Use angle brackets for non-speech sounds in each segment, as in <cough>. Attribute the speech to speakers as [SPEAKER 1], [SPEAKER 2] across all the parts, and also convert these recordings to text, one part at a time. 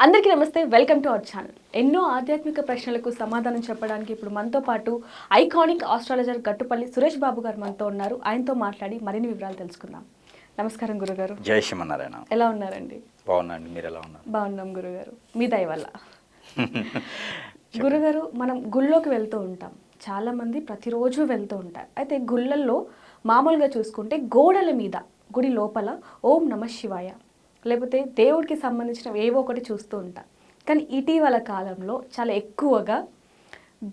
[SPEAKER 1] అందరికీ నమస్తే welcome to our channel. ఎన్నో ఆధ్యాత్మిక ప్రశ్నలకు సమాధానం చెప్పడానికి ఇప్పుడు మనతో పాటు ఐకానిక్ ఆస్ట్రాలజర్ గట్టుపల్లి సురేష్ బాబు గారు మనతో ఉన్నారు. ఆయనతో మాట్లాడి మరిన్ని వివరాలు తెలుసుకుందాం. నమస్కారం గురుగారు.
[SPEAKER 2] జై శ్రీమన్నారాయణ.
[SPEAKER 1] ఎలా ఉన్నారండి?
[SPEAKER 2] బాగున్నాండి మీరు ఎలా ఉన్నారు?
[SPEAKER 1] బాగున్నాం గురుగారు. మీ దయ వల్ల. <laughs> గురుగారు మనం గుళ్ళోకి వెళ్తూ ఉంటాం. చాలా మంది ప్రతిరోజు వెళ్తూ ఉంటారు. అయితే గుళ్ళల్లో మామూలుగా చూసుకుంటే గోడల మీద గుడి లోపల ఓం నమ శివాయ లేకపోతే దేవుడికి సంబంధించిన ఏవో ఒకటి చూస్తూ ఉంటాం. కానీ ఇటీవల కాలంలో చాలా ఎక్కువగా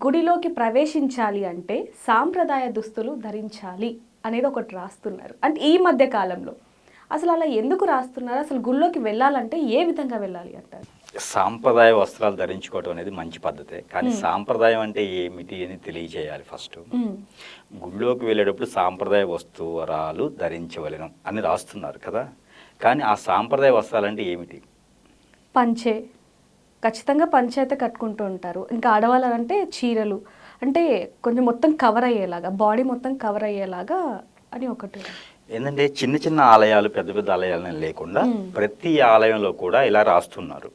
[SPEAKER 1] గుడిలోకి ప్రవేశించాలి అంటే సాంప్రదాయ దుస్తులు ధరించాలి అనేది ఒకటి రాస్తున్నారు. అంటే ఈ మధ్య కాలంలో అసలు అలా ఎందుకు రాస్తున్నారు? అసలు గుళ్ళోకి వెళ్ళాలంటే ఏ విధంగా వెళ్ళాలి అంటారు?
[SPEAKER 2] సాంప్రదాయ వస్త్రాలు ధరించుకోవడం అనేది మంచి పద్ధతే. కానీ సాంప్రదాయం అంటే ఏమిటి అని తెలియజేయాలి ఫస్ట్. గుళ్ళోకి వెళ్ళేటప్పుడు సాంప్రదాయ వస్తువరాలు ధరించవలెను అని రాస్తున్నారు కదా. కానీ ఆ సాంప్రదాయ వస్త్రాలు అంటే ఏమిటి?
[SPEAKER 1] పంచే. ఖచ్చితంగా పంచే అయితే కట్టుకుంటూ ఉంటారు. ఇంకా ఆడవాళ్ళు అంటే చీరలు. అంటే కొంచెం మొత్తం కవర్ అయ్యేలాగా బాడీ మొత్తం కవర్ అయ్యేలాగా అని ఒకటి.
[SPEAKER 2] ఏంటంటే చిన్న చిన్న ఆలయాలు పెద్ద పెద్ద ఆలయాలని లేకుండా ప్రతి ఆలయంలో కూడా ఇలా రాస్తున్నారు.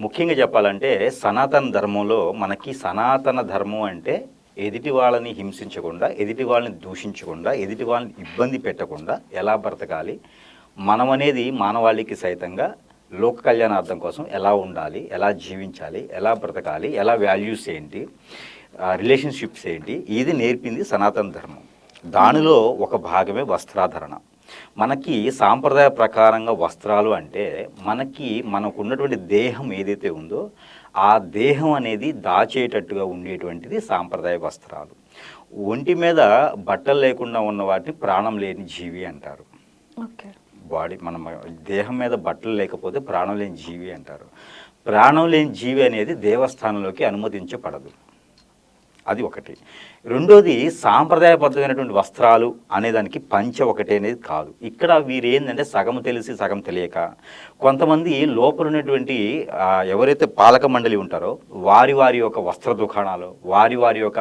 [SPEAKER 2] ముఖ్యంగా చెప్పాలంటే సనాతన ధర్మంలో మనకి సనాతన ధర్మం అంటే ఎదుటి వాళ్ళని హింసించకుండా ఎదుటి వాళ్ళని దూషించకుండా ఎదుటి వాళ్ళని ఇబ్బంది పెట్టకుండా ఎలా బ్రతకాలి మనం అనేది మానవాళికి సైతంగా లోక కళ్యాణార్థం కోసం ఎలా ఉండాలి ఎలా జీవించాలి ఎలా బ్రతకాలి ఎలా వాల్యూస్ ఏంటి రిలేషన్షిప్స్ ఏంటి ఇది నేర్పింది సనాతన ధర్మం. దానిలో ఒక భాగమే వస్త్రాధరణ. మనకి సాంప్రదాయ ప్రకారంగా వస్త్రాలు అంటే మనకి మనకు ఉన్నటువంటి దేహం ఏదైతే ఉందో ఆ దేహం అనేది దాచేటట్టుగా ఉండేటువంటిది సాంప్రదాయ వస్త్రాలు. ఒంటి మీద బట్టలు లేకుండా ఉన్న వాటిని ప్రాణం లేని జీవి అంటారు.
[SPEAKER 1] ఓకే.
[SPEAKER 2] బాడీ మన దేహం మీద బట్టలు లేకపోతే ప్రాణం లేని జీవి అంటారు. ప్రాణం లేని జీవి అనేది దేవస్థానంలోకి అనుమతించబడదు. అది ఒకటి రెండోది సాంప్రదాయబద్ధమైనటువంటి వస్త్రాలు అనేదానికి పంచ ఒకటి అనేది కాదు ఇక్కడ వీరు ఏంటంటే సగం తెలిసి సగం తెలియక కొంతమంది లోపల ఉన్నటువంటి ఎవరైతే పాలక మండలి ఉంటారో వారి వారి యొక్క వస్త్ర దుకాణాలు వారి వారి యొక్క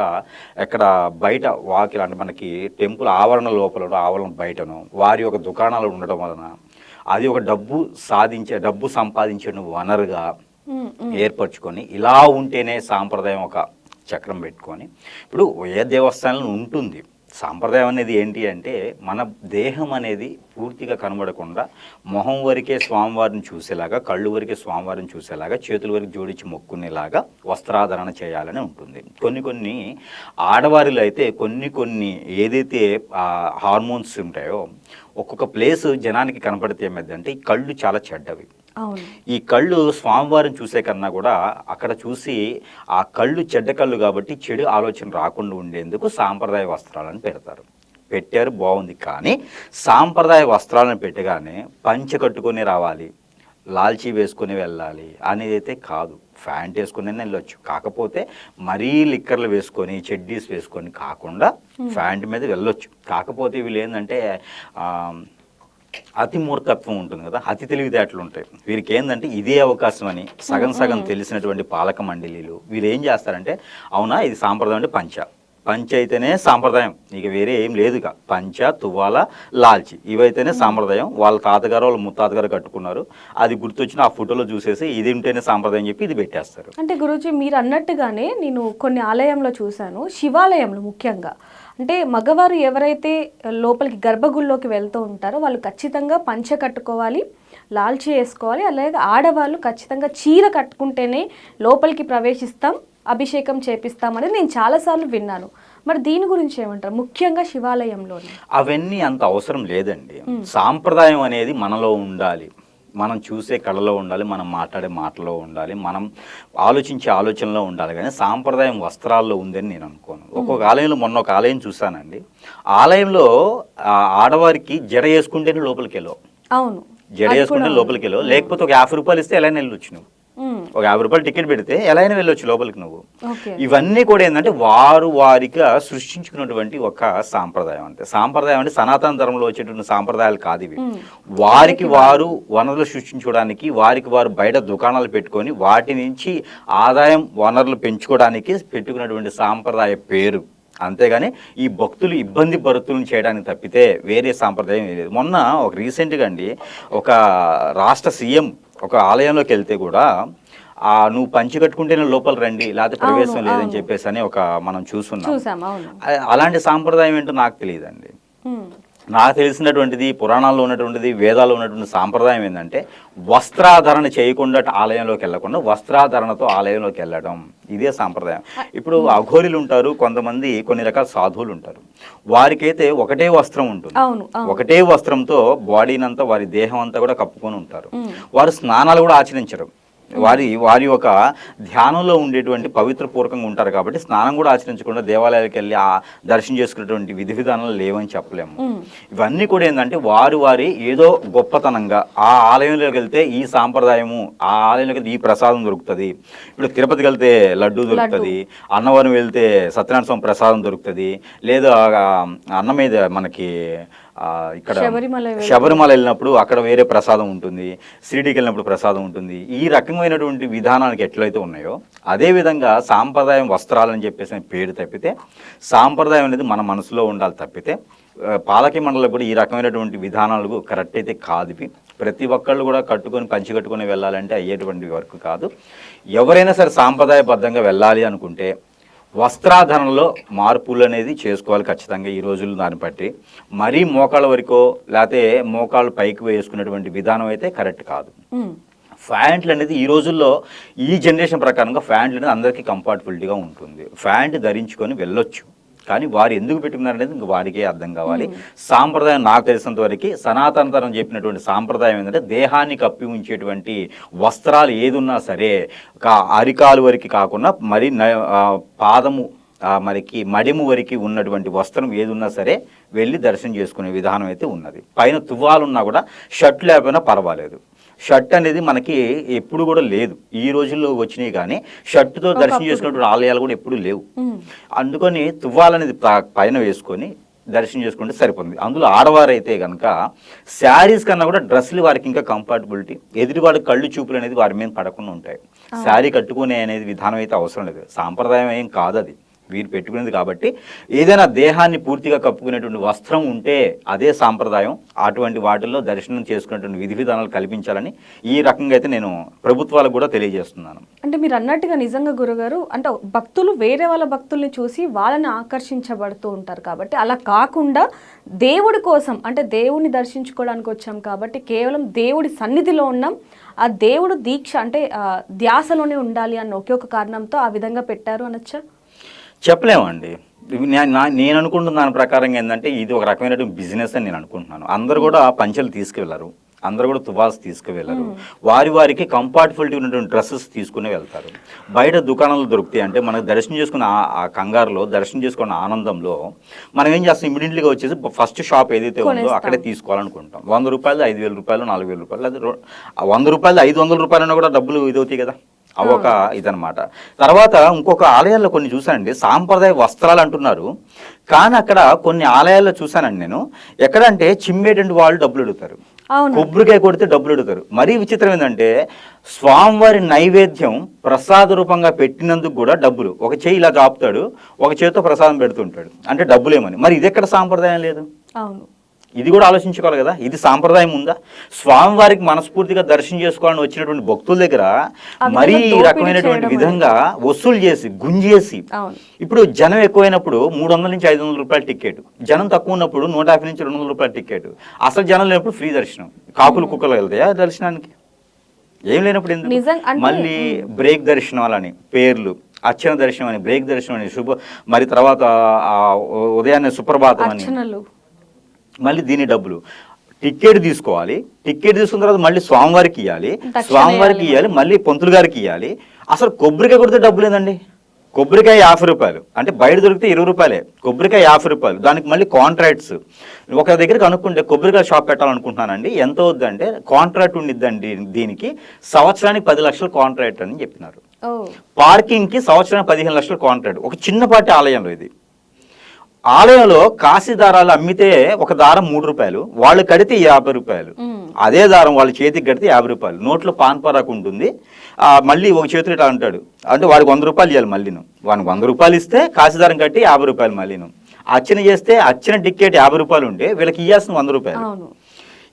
[SPEAKER 2] ఎక్కడ బయట వాకిలు అంటే మనకి టెంపుల్ ఆవరణ లోపల ఆవరణ బయటను వారి యొక్క దుకాణాలు ఉండడం వలన అది ఒక డబ్బు సాధించే డబ్బు సంపాదించే వనరుగా. ఏర్పరచుకొని ఇలా ఉంటేనే సాంప్రదాయం ఒక చక్రం పెట్టుకొని. ఇప్పుడు ఏ దేవస్థానంలో ఉంటుంది. సాంప్రదాయం అనేది ఏంటి అంటే మన దేహం అనేది పూర్తిగా కనబడకుండా మొహం వరకే స్వామివారిని చూసేలాగా కళ్ళు వరకే స్వామివారిని చూసేలాగా చేతుల వరకు జోడించి మొక్కునేలాగా వస్త్రాధరణ చేయాలని ఉంటుంది. కొన్ని కొన్ని ఆడవారిలో అయితే కొన్ని కొన్ని ఏదైతే హార్మోన్స్ ఉంటాయో ఒక్కొక్క ప్లేస్ జనానికి కనపడితే ఏమైందంటే ఈ కళ్ళు చాలా చెడ్డవి. ఈ కళ్ళు స్వామివారిని చూసే కన్నా కూడా అక్కడ చూసి ఆ కళ్ళు చెడ్డ కళ్ళు కాబట్టి చెడు ఆలోచన రాకుండా ఉండేందుకు సాంప్రదాయ వస్త్రాలను పెడతారు. పెట్టారు బాగుంది. కానీ సాంప్రదాయ వస్త్రాలను పెట్టగానే పంచ కట్టుకొని రావాలి లాల్చీ వేసుకొని వెళ్ళాలి అనేది అయితే కాదు. ఫ్యాంట్ వేసుకుని వెళ్ళొచ్చు. కాకపోతే మరీ లిక్కర్లు వేసుకొని చెడ్డీస్ వేసుకొని కాకుండా ఫ్యాంట్ మీద వెళ్ళొచ్చు. కాకపోతే వీళ్ళు ఏంటంటే అతి మూర్ఖత్వం ఉంటుంది కదా అతి తెలివితేటలు ఉంటాయి. వీరికి ఏంటంటే ఇదే అవకాశం అని సగం సగం తెలిసినటువంటి పాలక మండలీలు. వీరు ఏం చేస్తారంటే అవునా ఇది సాంప్రదాయం అంటే పంచ. పంచ అయితేనే సాంప్రదాయం. ఇక వేరే ఏం లేదు ఇక. పంచ తువ్వాల లాల్చి. ఇవైతేనే సాంప్రదాయం. వాళ్ళ తాతగారు వాళ్ళ ముత్తాతగారు కట్టుకున్నారు. అది గుర్తొచ్చిన ఆ ఫోటోలో చూసేసి ఇది ఉంటేనే సాంప్రదాయం చెప్పి ఇది పెట్టేస్తారు.
[SPEAKER 1] అంటే గురూజీ మీరు అన్నట్టుగానే నేను కొన్ని ఆలయంలో చూశాను. శివాలయంలో ముఖ్యంగా. అంటే మగవారు ఎవరైతే లోపలికి గర్భగుడిలోకి వెళ్తూ ఉంటారో వాళ్ళు ఖచ్చితంగా పంచె కట్టుకోవాలి లాల్చీ వేసుకోవాలి అలాగే ఆడవాళ్ళు ఖచ్చితంగా చీర కట్టుకుంటేనే లోపలికి ప్రవేశిస్తాం అభిషేకం చేపిస్తామని నేను చాలాసార్లు విన్నాను. మరి దీని గురించి ఏమంటారు? ముఖ్యంగా శివాలయంలోని.
[SPEAKER 2] అవన్నీ అంత అవసరం లేదండి. సాంప్రదాయం అనేది మనలో ఉండాలి. మనం చూసే కళలో ఉండాలి మనం మాట్లాడే మాటలో ఉండాలి మనం ఆలోచించే ఆలోచనలో ఉండాలి. కానీ సాంప్రదాయం వస్త్రాల్లో ఉందని నేను అనుకోను. ఒక్కొక్క ఆలయంలో మొన్న ఒక ఆలయం చూశానండి. ఆలయంలో ఆ ఆడవారికి జడ వేసుకుంటేనే లోపలికి వెళ్ళవు
[SPEAKER 1] అవును.
[SPEAKER 2] జడ వేసుకుంటే లోపలికి వెళ్ళవు లేకపోతే ఒక యాభై రూపాయలు ఇస్తే ఎలా వెళ్ళొచ్చు నువ్వు ఒక యాభై రూపాయలు టికెట్ పెడితే ఎలా అయినా వెళ్ళొచ్చు లోపలికి నువ్వు. ఇవన్నీ కూడా ఏంటంటే వారు వారిగా సృష్టించుకున్నటువంటి ఒక సాంప్రదాయం అంతే. సాంప్రదాయం అంటే సనాతన ధర్మంలో వచ్చేటువంటి సాంప్రదాయాలు కాదు ఇవి. వారికి వారు వనరులు సృష్టించుకోవడానికి వారికి వారు బయట దుకాణాలు పెట్టుకొని వాటి నుంచి ఆదాయం వనరులు పెంచుకోవడానికి పెట్టుకున్నటువంటి సాంప్రదాయ పేరు. అంతేగాని ఈ భక్తులు ఇబ్బంది పరుతులను చేయడానికి తప్పితే వేరే సాంప్రదాయం లేదు. మొన్న ఒక రీసెంట్గా అండి ఒక రాష్ట్ర సీఎం ఒక ఆలయంలోకి వెళ్తే కూడా ఆ నువ్వు పంచి కట్టుకుంటేనే లోపల రండి లేకపోతే ప్రవేశం లేదని. చెప్పేసి అని ఒక మనం చూస్తున్నాం అలాంటి సాంప్రదాయం ఏంటో నాకు తెలియదండి. నాకు తెలిసినటువంటిది పురాణాల్లో ఉన్నటువంటిది వేదాల్లో ఉన్నటువంటి సాంప్రదాయం ఏంటంటే వస్త్రాధరణ చేయకుండా ఆలయంలోకి వెళ్ళకుండా వస్త్రాధరణతో ఆలయంలోకి వెళ్ళడం. ఇదే సాంప్రదాయం. ఇప్పుడు అఘోరీలు ఉంటారు కొంతమంది కొన్ని రకాల సాధువులు ఉంటారు. వారికైతే ఒకటే వస్త్రం ఉంటుంది. ఒకటే వస్త్రంతో బాడీనంతా వారి దేహం అంతా కూడా కప్పుకొని ఉంటారు. వారు స్నానాలు కూడా ఆచరించరు. వారి వారి యొక్క ధ్యానంలో ఉండేటువంటి పవిత్రపూర్వకంగా ఉంటారు కాబట్టి స్నానం కూడా ఆచరించకుండా దేవాలయాలకు వెళ్ళి ఆ దర్శనం చేసుకునేటువంటి విధి విధానాలు లేవని చెప్పలేము. ఇవన్నీ కూడా ఏంటంటే వారి వారి ఏదో గొప్పతనంగా ఆ ఆలయంలోకి వెళ్తే ఈ సాంప్రదాయము ఆ ఆలయంలోకి వెళ్తే ఈ ప్రసాదం దొరుకుతుంది. ఇప్పుడు తిరుపతికి వెళ్తే లడ్డు దొరుకుతుంది. అన్నవరం వెళ్తే సత్యనారాయణ స్వామి ప్రసాదం దొరుకుతుంది. లేదా అన్న మీద మనకి ఇక్కడ
[SPEAKER 1] శబరిమల
[SPEAKER 2] వెళ్ళినప్పుడు అక్కడ వేరే ప్రసాదం ఉంటుంది షిరిడీకి వెళ్ళినప్పుడు ప్రసాదం ఉంటుంది. ఈ రకమైనటువంటి విధానానికి ఎట్లయితే ఉన్నాయో అదే విధంగా సాంప్రదాయం వస్త్రాలని చెప్పేసి పేరు తప్పితే సాంప్రదాయం అనేది మన మనసులో ఉండాలి తప్పితే పాలకీ మండలి కూడా ఈ రకమైనటువంటి విధానాలు కరెక్ట్ అయితే కాదు ప్రతి ఒక్కళ్ళు కూడా కట్టుకొని పంచి కట్టుకొని వెళ్ళాలంటే అయ్యేటువంటి వర్క్ కాదు. ఎవరైనా సరే సాంప్రదాయబద్ధంగా వెళ్ళాలి అనుకుంటే వస్త్రాధరణలో మార్పులు అనేది చేసుకోవాలి ఖచ్చితంగా ఈ రోజుల్లో దాన్ని బట్టి. మరీ మోకాళ్ళ వరకో లేకపోతే మోకాళ్ళు పైకి వేసుకునేటువంటి విధానం అయితే కరెక్ట్ కాదు. ఫ్యాంట్లు అనేది ఈ రోజుల్లో ఈ జనరేషన్ ప్రకారంగా ఫ్యాంట్లు అనేది అందరికీ కంఫర్టబిలిటీగా ఉంటుంది. ఫ్యాంట్ ధరించుకొని వెళ్ళొచ్చు. కానీ వారు ఎందుకు పెట్టుకున్నారు అనేది ఇంక వాడికే అర్థం కావాలి. సాంప్రదాయం నాకు తెలిసినంత వరకు సనాతన తరం చెప్పినటువంటి సాంప్రదాయం ఏంటంటే దేహాన్ని కప్పి ఉంచేటువంటి వస్త్రాలు ఏదున్నా సరే అరికాలు వరకు కాకుండా మరి పాదము ఆ, మరికి మడిము వరకు ఉన్నటువంటి వస్త్రం ఏది ఉన్నా సరే వెళ్ళి దర్శనం చేసుకునే విధానం అయితే ఉన్నది. పైన తువ్వాలున్నా కూడా షర్ట్ లేకపోయినా పర్వాలేదు. షర్ట్ అనేది మనకి ఎప్పుడు కూడా లేదు. ఈ రోజుల్లో వచ్చినాయి కానీ షర్ట్తో దర్శనం చేసుకున్నటువంటి ఆలయాలు కూడా ఎప్పుడు లేవు. అందుకని తువ్వాలనేది పైన వేసుకొని దర్శనం చేసుకుంటే సరిపోతుంది. అందులో ఆడవారైతే కనుక శారీస్ కన్నా కూడా డ్రెస్సులు వారికి ఇంకా కంఫర్టబిలిటీ ఎదుటివాడి కళ్ళు చూపులు అనేది వారి మీద పడకుండా ఉంటాయి. శారీ కట్టుకునే అనేది విధానం అయితే అవసరం లేదు. సాంప్రదాయం ఏం కాదు అది. వీరు పెట్టుకునేది కాబట్టి ఏదైనా దేహాన్ని పూర్తిగా కప్పుకునేటువంటి వస్త్రం ఉంటే అదే సాంప్రదాయం. అటువంటి వాటిల్లో దర్శనం చేసుకునేటువంటి విధి విధానాలు కల్పించాలని ఈ రకంగా అయితే నేను ప్రభుత్వాలకు కూడా తెలియజేస్తున్నాను.
[SPEAKER 1] అంటే మీరు అన్నట్టుగా నిజంగా గురుగారు అంటే భక్తులు వేరే వాళ్ళ భక్తుల్ని చూసి వాళ్ళని ఆకర్షించబడుతూ ఉంటారు కాబట్టి అలా కాకుండా దేవుడి కోసం అంటే దేవుడిని దర్శించుకోవడానికి వచ్చాం కాబట్టి కేవలం దేవుడి సన్నిధిలో ఉన్నాం. ఆ దేవుడు దీక్ష అంటే ధ్యాసలోనే ఉండాలి అన్న ఒకే ఒక కారణంతో ఆ విధంగా పెట్టారు అనొచ్చా?
[SPEAKER 2] చెప్పలేమండి. నేను అనుకుంటున్న దాని ప్రకారంగా ఏంటంటే ఇది ఒక రకమైనటువంటి బిజినెస్ అని నేను అనుకుంటున్నాను. అందరూ కూడా పంచలు తీసుకువెళ్ళరు. అందరూ కూడా తువాల్స్ తీసుకువెళ్ళరు. వారి వారికి కంఫర్టబిలిటీ ఉన్నటువంటి డ్రెస్సెస్ తీసుకుని వెళ్తారు. బయట దుకాణాలు దొరుకుతాయి అంటే మనకు దర్శనం చేసుకున్న ఆ- కంగారులో దర్శనం చేసుకున్న ఆనందంలో మనం ఏం చేస్తాం? ఇమీడియట్లీగా వచ్చేసి ఫస్ట్ షాప్ ఏదైతే ఉందో. అక్కడే తీసుకోవాలనుకుంటాం. వంద రూపాయలు ఐదు వేల రూపాయలు నాలుగు వేల రూపాయలు అది వంద రూపాయలు ఐదు వందల రూపాయలైనా కూడా డబ్బులు ఇదవుతాయి కదా. అవి ఒక ఇదనమాట తర్వాత ఇంకొక ఆలయాల్లో కొన్ని చూసానండి సాంప్రదాయ వస్త్రాలు అంటున్నారు. కానీ అక్కడ కొన్ని ఆలయాల్లో చూసానండి నేను. ఎక్కడంటే చిమ్మేటువంటి వాళ్ళు డబ్బులు అడుగుతారు. కొబ్బరికాయ కొడితే డబ్బులు అడుగుతారు. మరీ విచిత్రం ఏంటంటే స్వామివారి నైవేద్యం ప్రసాద రూపంగా పెట్టినందుకు కూడా డబ్బులు. ఒక చేయి ఇలా చాపుతాడు ఒక చేతితో ప్రసాదం పెడుతుంటాడు. అంటే డబ్బులేమని. మరి ఇది ఎక్కడ సాంప్రదాయం లేదు?
[SPEAKER 1] అవును.
[SPEAKER 2] ఇది కూడా ఆలోచించుకోవాలి కదా? ఇది సాంప్రదాయం ఉందా? స్వామివారికి మనస్ఫూర్తిగా దర్శనం చేసుకోవాలని వచ్చినటువంటి భక్తుల దగ్గర మరీ రకమైనటువంటి విధంగా వసూలు చేసి గుంజేసి ఇప్పుడు జనం ఎక్కువైనప్పుడు మూడు వందల నుంచి ఐదు వందల రూపాయల టికెట్ జనం తక్కువ ఉన్నప్పుడు నూట యాభై నుంచి రెండు వందల రూపాయల టికెట్ అసలు జనం లేనప్పుడు ఫ్రీ దర్శనం కాకులు కుక్కలు వెళ్తాయా దర్శనానికి? ఏం లేనప్పుడు ఎందుకు? మళ్ళీ బ్రేక్ దర్శనాలని పేర్లు అర్చన దర్శనం అని బ్రేక్ దర్శనం అని శుభ మరి తర్వాత ఆ ఉదయాన్నే సుప్రభాతం అని. మళ్ళీ దీని డబ్బులు. టికెట్ తీసుకోవాలి. టికెట్ తీసుకున్న తర్వాత మళ్ళీ స్వామివారికి ఇవ్వాలి స్వామివారికి
[SPEAKER 1] ఇవ్వాలి.
[SPEAKER 2] మళ్ళీ పంతులు గారికి ఇవ్వాలి అసలు కొబ్బరికాయ కొడితే డబ్బు లేదండి కొబ్బరికాయ యాభై రూపాయలు. అంటే బయట దొరికితే ఇరవై రూపాయలే. కొబ్బరికాయ యాభై రూపాయలు. దానికి మళ్ళీ కాంట్రాక్ట్స్. ఒక దగ్గర కనుక్కుంటే కొబ్బరికాయ షాప్ పెట్టాలనుకుంటున్నానండి ఎంత అవుద్దంటే కాంట్రాక్ట్ ఉండిద్దండి దీనికి. సంవత్సరానికి పది లక్షల కాంట్రాక్ట్ అని చెప్పినారు. పార్కింగ్కి సంవత్సరానికి పదిహేను లక్షల కాంట్రాక్ట్. ఒక చిన్నపాటి ఆలయంలో ఇది. ఆలయంలో కాశీ దారాలు అమ్మితే ఒక దారం మూడు రూపాయలు వాళ్ళు కడితే యాభై రూపాయలు. అదే దారం వాళ్ళ చేతికి కడితే యాభై రూపాయలు. నోట్లో పాన్ పరాకు ఉంటుంది. ఆ, మళ్ళీ ఒక చేతులు ఇట్లా అంటాడు. అంటే వాడికి వంద రూపాయలు ఇవ్వాలి మళ్ళీను. వాడికి వంద రూపాయలు ఇస్తే కాశీదారం కట్టి యాభై రూపాయలు మళ్ళీను. అర్చన చేస్తే అర్చన టికెట్ యాభై రూపాయలు ఉంటే వీళ్ళకి ఇవ్వాల్సిన వంద రూపాయలు.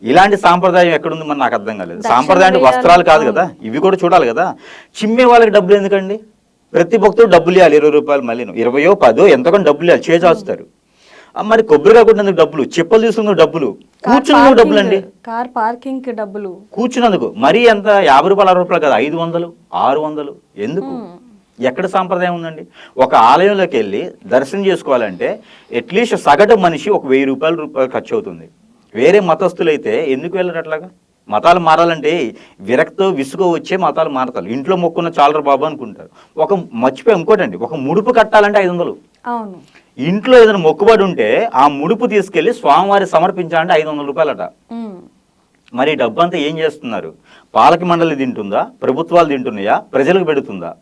[SPEAKER 2] ఇలాంటి సాంప్రదాయం ఎక్కడుంది మరి నాకు అర్థం కాలేదు. సాంప్రదాయం అంటే. వస్త్రాలు కాదు. కదా. ఇవి కూడా చూడాలి కదా. చిమ్మే వాళ్ళకి డబ్బులు ఎందుకండి? ప్రతి భక్తుడు డబ్బులు ఇవ్వాలి ఇరవై రూపాయలు మళ్ళీ ఇరవయో పదో ఎంతకొని డబ్బులు ఇవ్వాలి చేజాస్తారు. మరి కొబ్బరికాయ కొట్టినందుకు డబ్బులు చెప్పులు తీసుకున్నందుకు డబ్బులు. కూర్చున్నందుకు డబ్బులు అండి.
[SPEAKER 1] కార్ పార్కింగ్కి డబ్బులు.
[SPEAKER 2] కూర్చున్నందుకు. మరీ ఎంత? యాభై రూపాయలు అరవై రూపాయలు కదా ఐదు వందలు ఆరు వందలు. ఎందుకు? ఎక్కడ సాంప్రదాయం ఉందండి? ఒక ఆలయంలోకి వెళ్ళి దర్శనం చేసుకోవాలంటే అట్లీస్ట్ సగటు మనిషి ఒక వెయ్యి రూపాయలు రూపాయలు ఖర్చు అవుతుంది. వేరే మతస్థులైతే ఎందుకు వెళ్ళరు అట్లాగా? మతాలు మారాలంటే విరక్తో విసుగు వచ్చే మతాలు మారతారు. ఇంట్లో మొక్కున్న చాలరు బాబు అనుకుంటారు. ఒక మర్చిపోయి ఇంకోటండి. ఒక ముడుపు కట్టాలంటే ఐదు వందలు.
[SPEAKER 1] అవును.
[SPEAKER 2] ఇంట్లో ఏదైనా మొక్కుబడి ఉంటే ఆ ముడుపు తీసుకెళ్ళి స్వామివారి సమర్పించాలంటే ఐదు వందల రూపాయలట. మరి డబ్బు అంతా ఏం చేస్తున్నారు? పాలక మండలి తింటుందా? ప్రభుత్వాలు తింటున్నాయా? ప్రజలకు పెడుతుందా?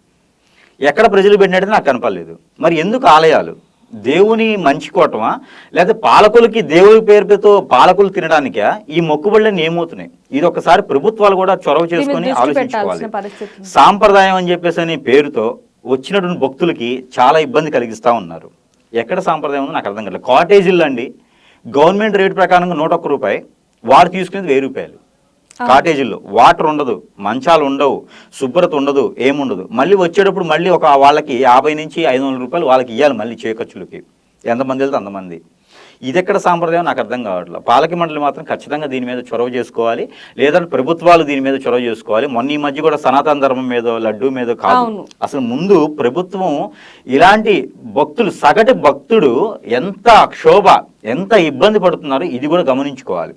[SPEAKER 2] ఎక్కడ ప్రజలు పెట్టినట్టు నాకు కనపడలేదు. మరి ఎందుకు ఆలయాలు? దేవుని మంచి కోటమా? లేదా పాలకులకి దేవుడి పేరుతో పాలకులు తినడానికా? ఈ మొక్కుబడులన్నీ ఏమవుతున్నాయి? ఇది ఒకసారి ప్రభుత్వాలు కూడా చొరవ చేసుకొని ఆలోచించుకోవాలి. సాంప్రదాయం అని చెప్పేసి అని పేరుతో వచ్చినటువంటి భక్తులకి చాలా ఇబ్బంది కలిగిస్తూ ఉన్నారు. ఎక్కడ సాంప్రదాయం ఉందో నాకు అర్థం కాలేదు కాటేజీల్లో అండి. గవర్నమెంట్ రేట్ ప్రకారంగా నూట ఒక్క రూపాయి వారు తీసుకునేది వెయ్యి రూపాయలు. కాటేజీల్లో వాటర్ ఉండదు మంచాలు ఉండవు శుభ్రత ఉండదు ఏముండదు. మళ్ళీ వచ్చేటప్పుడు మళ్ళీ ఒక వాళ్ళకి యాభై నుంచి ఐదు వందల రూపాయలు వాళ్ళకి ఇవ్వాలి మళ్ళీ చే ఖర్చులకి. ఎంతమంది వెళ్తే అంతమంది. ఇది ఎక్కడ సాంప్రదాయం నాకు అర్థం కావట్లేదు పాలక మండలి మాత్రం ఖచ్చితంగా దీని మీద చొరవ చేసుకోవాలి. లేదంటే ప్రభుత్వాలు దీని మీద చొరవ చేసుకోవాలి. మొన్న ఈ మధ్య కూడా సనాతన ధర్మం మీద లడ్డు మీద కాదు. అసలు ముందు ప్రభుత్వం ఇలాంటి భక్తులు సగటు భక్తుడు ఎంత క్షోభ ఎంత ఇబ్బంది పడుతున్నారో ఇది కూడా గమనించుకోవాలి.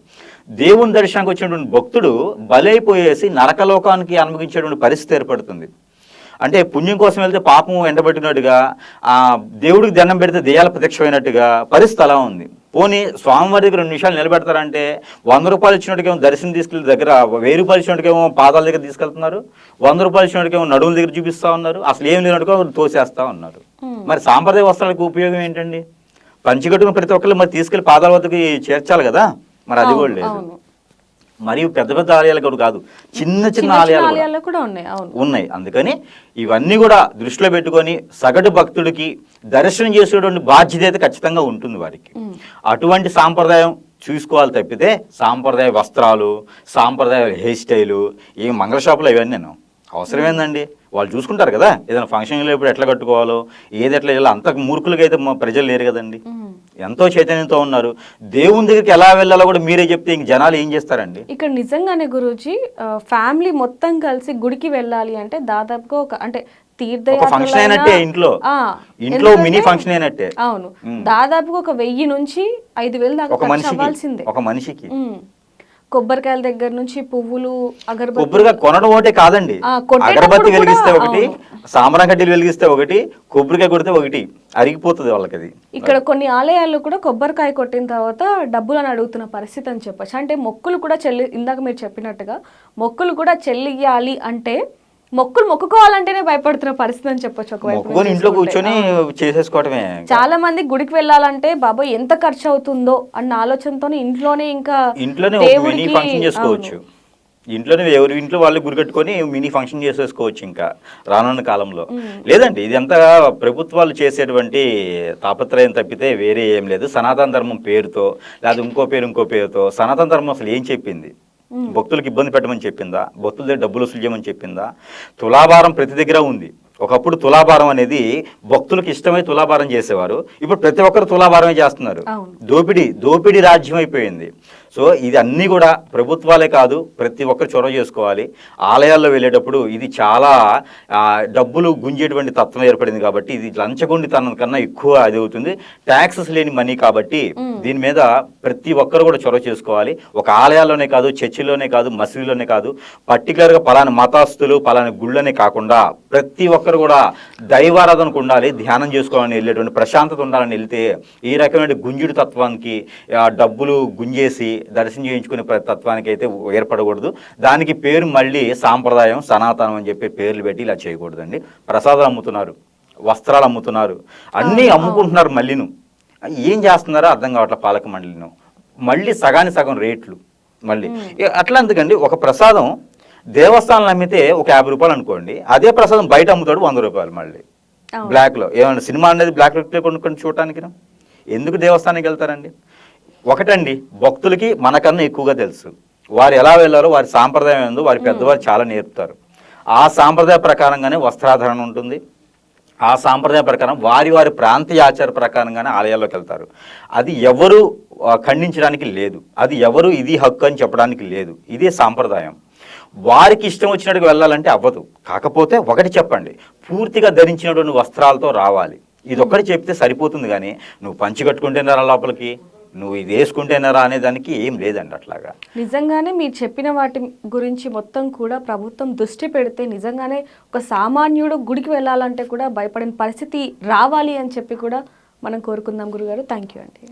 [SPEAKER 2] దేవుని దర్శనానికి వచ్చినటువంటి భక్తుడు బలైపోయేసి నరకలోకానికి అనుభవించేటువంటి పరిస్థితి ఏర్పడుతుంది. అంటే పుణ్యం కోసం వెళ్తే పాపం ఎండబెట్టినట్టుగా ఆ దేవుడికి దండం పెడితే దెయ్యాల ప్రత్యక్షమైనట్టుగా పరిస్థితి అలా ఉంది. పోనీ స్వామివారి దగ్గర రెండు నిమిషాలు నిలబెడతారంటే వంద రూపాయలు ఇచ్చినట్టుకేమో దర్శనం తీసుకెళ్ళి దగ్గర వెయ్యి రూపాయలు ఇచ్చినట్టుకేమో పాదాల దగ్గర తీసుకెళ్తున్నారు. వంద రూపాయలు ఇచ్చినట్టుకేమో నడుముల దగ్గర చూపిస్తా ఉన్నారు. అసలు ఏం లేనట్టుగా తోసేస్తా ఉన్నారు. మరి సాంప్రదాయ వస్త్రాలకు ఉపయోగం ఏంటండి? పంచికట్టుకుని ప్రతి ఒక్కరు మరి తీసుకెళ్ళి పాదాల వద్దకి చేర్చాలి కదా? మరి అది కూడా లేదు. మరియు పెద్ద పెద్ద ఆలయాలు కూడా కాదు. చిన్న చిన్న ఆలయాలు కూడా
[SPEAKER 1] ఉన్నాయి
[SPEAKER 2] ఉన్నాయి. అందుకని ఇవన్నీ కూడా దృష్టిలో పెట్టుకొని సగటు భక్తుడికి దర్శనం చేసేటువంటి బాధ్యత అయితే ఖచ్చితంగా ఉంటుంది వారికి. అటువంటి సాంప్రదాయం చూసుకోవాలి తప్పితే సాంప్రదాయ వస్త్రాలు సాంప్రదాయ హెయిర్ స్టైలు ఈ మంగళ షాపులు ఇవన్నీ నేను అవసరం ఏందండి వాళ్ళు చూసుకుంటారు కదా. ఏదైనా ఫంక్షన్ ఇప్పుడు ఎట్లా కట్టుకోవాలో ఏది ఎట్లా చేయాలో అంత మూర్ఖులుగా అయితే మా ప్రజలు లేరు కదండి. ఎంతో చైతన్యంతో ఉన్నారు. దేవుని దగ్గరికి ఎలా వెళ్ళాలో కూడా మీరే చెప్తే ఇంక జనాలు ఏం చేస్తారండి?
[SPEAKER 1] ఇక్కడ నిజంగానే గురూజీ ఫ్యామిలీ మొత్తం కలిసి గుడికి వెళ్ళాలి అంటే దాదాపుగా ఒక అంటే
[SPEAKER 2] ఫంక్షన్ అయినట్టే ఇంట్లో. ఇంట్లో మినీ ఫంక్షన్ అయినట్టే.
[SPEAKER 1] అవును. దాదాపుగా ఒక వెయ్యి నుంచి ఐదు వేలు దాకా
[SPEAKER 2] ఒక మనిషికి. ఒక మనిషికి.
[SPEAKER 1] కొబ్బరికాయల దగ్గర నుంచి పువ్వులు అగరబత్తి
[SPEAKER 2] కొబ్బరిగా కొనడం ఒకటే కాదండి. అగరబత్తి వెలిగిస్తే ఒకటి. సాంబ్రాన్ కడ్డీలు వెలిగిస్తే ఒకటి కొబ్బరికాయ కొడితే ఒకటి అరిగిపోతుంది వాళ్ళకి అది.
[SPEAKER 1] ఇక్కడ కొన్ని ఆలయాల్లో కూడా కొబ్బరికాయ కొట్టిన తర్వాత డబ్బులు అని అడుగుతున్న పరిస్థితి అని చెప్పచ్చు. అంటే మొక్కులు కూడా చెల్లి ఇందాక మీరు చెప్పినట్టుగా మొక్కులు కూడా చెల్లియాలి అంటే మొక్కులు మొక్కుకోవాలంటేనే భయపడుతున్న పరిస్థితి అని చెప్పొచ్చు ఒకవైపు
[SPEAKER 2] ఇంట్లో. కూర్చొని చేసేసుకోవటమే
[SPEAKER 1] చాలా మంది గుడికి వెళ్ళాలంటే బాబాయ్ ఎంత ఖర్చు అవుతుందో అన్న ఆలోచనతోనే ఇంట్లోనే ఇంకా
[SPEAKER 2] ఇంట్లోనే ఫంక్షన్ చేసుకోవచ్చు. ఇంట్లోనే ఎవరి ఇంట్లో వాళ్ళు గురి కట్టుకొని మినీ ఫంక్షన్ చేసేసుకోవచ్చు ఇంకా రానున్న కాలంలో. లేదండి ఇది అంతా ప్రభుత్వాలు చేసేటువంటి తాపత్రయం తప్పితే వేరే ఏం లేదు. సనాతన ధర్మం పేరుతో లేదా ఇంకో పేరు ఇంకో పేరుతో సనాతన ధర్మం అసలు ఏం చెప్పింది? భక్తులకు ఇబ్బంది పెట్టమని చెప్పిందా? భక్తుల దగ్గర డబ్బులు వసూలు చేయమని చెప్పిందా? తులాభారం ప్రతి దగ్గర ఉంది. ఒకప్పుడు తులాభారం అనేది భక్తులకు ఇష్టమై తులాభారం చేసేవారు. ఇప్పుడు ప్రతి ఒక్కరు తులాభారమే చేస్తున్నారు. దోపిడీ దోపిడీ రాజ్యం అయిపోయింది. సో ఇది అన్నీ కూడా ప్రభుత్వాలే కాదు ప్రతి ఒక్కరు చొరవ చేసుకోవాలి. ఆలయాల్లో వెళ్ళేటప్పుడు ఇది చాలా డబ్బులు గుంజేటువంటి తత్వం ఏర్పడింది కాబట్టి ఇది లంచగొండితనం కన్నా ఎక్కువ అది అవుతుంది ట్యాక్సెస్ లేని మనీ కాబట్టి దీని మీద ప్రతి ఒక్కరు కూడా చొరవ చేసుకోవాలి. ఒక ఆలయాల్లోనే కాదు చర్చిలోనే కాదు మసీదులోనే కాదు పర్టికులర్గా పలానా మతాస్తులు పలానా గుళ్ళనే కాకుండా ప్రతి ఒక్కరు కూడా దైవారాధనకు ఉండాలి ధ్యానం చేసుకోవాలని వెళ్ళేటువంటి ప్రశాంతత ఉండాలని వెళ్తే ఈ రకమైన గుంజుడు తత్వానికి డబ్బులు గుంజేసి దర్శనం చేయించుకునే తత్వానికి అయితే ఏర్పడకూడదు. దానికి పేరు మళ్ళీ సాంప్రదాయం సనాతనం అని చెప్పి పేర్లు పెట్టి ఇలా చేయకూడదండి. ప్రసాదాలు అమ్ముతున్నారు వస్త్రాలు అమ్ముతున్నారు అన్నీ అమ్ముకుంటున్నారు మళ్ళీను. ఏం చేస్తున్నారో అర్థం కావట్లే పాలక మండలిను మళ్ళీ సగానికి సగం రేట్లు మళ్ళీ. అట్లా ఎందుకండి? ఒక ప్రసాదం దేవస్థానం అమ్మితే ఒక యాభై రూపాయలు అనుకోండి. అదే ప్రసాదం బయట అమ్ముతాడు వంద రూపాయలు మళ్ళీ.
[SPEAKER 1] అవును.
[SPEAKER 2] బ్లాక్లో ఏమన్నా సినిమా అనేది బ్లాక్లో కొనుక్కొని చూడటానికి ఎందుకు దేవస్థానానికి వెళ్తారండి? ఒకటండి భక్తులకి మనకన్నా ఎక్కువగా తెలుసు. వారు ఎలా వెళ్ళారో వారి సాంప్రదాయం ఏందో వారి పెద్దవారు చాలా నేర్పుతారు. ఆ సాంప్రదాయ ప్రకారంగానే వస్త్రాధరణ ఉంటుంది. ఆ సాంప్రదాయ ప్రకారం వారి వారి ప్రాంతీయ ఆచార ప్రకారంగానే ఆలయాల్లోకి వెళ్తారు. అది ఎవరు ఖండించడానికి లేదు. అది ఎవరు ఇది హక్కు అని చెప్పడానికి లేదు. ఇదే సాంప్రదాయం. వారికి ఇష్టం వచ్చినట్టుగా వెళ్ళాలంటే అవ్వదు. కాకపోతే ఒకటి చెప్పండి పూర్తిగా ధరించినటువంటి వస్త్రాలతో రావాలి. ఇది ఒక్కటి చెప్తే సరిపోతుంది కానీ నువ్వు పంచి కట్టుకుంటేనారా లోపలికి. నువ్వు ఇది వేసుకుంటేనరా అనేదానికి ఏం లేదండి అట్లాగా.
[SPEAKER 1] నిజంగానే మీరు చెప్పిన వాటి గురించి మొత్తం కూడా ప్రభుత్వం దృష్టి పెడితే నిజంగానే ఒక సామాన్యుడు గుడికి వెళ్ళాలంటే కూడా భయపడిన పరిస్థితి రావాలి అని చెప్పి కూడా మనం కోరుకుందాం గురుగారు. థ్యాంక్ యూ అండి.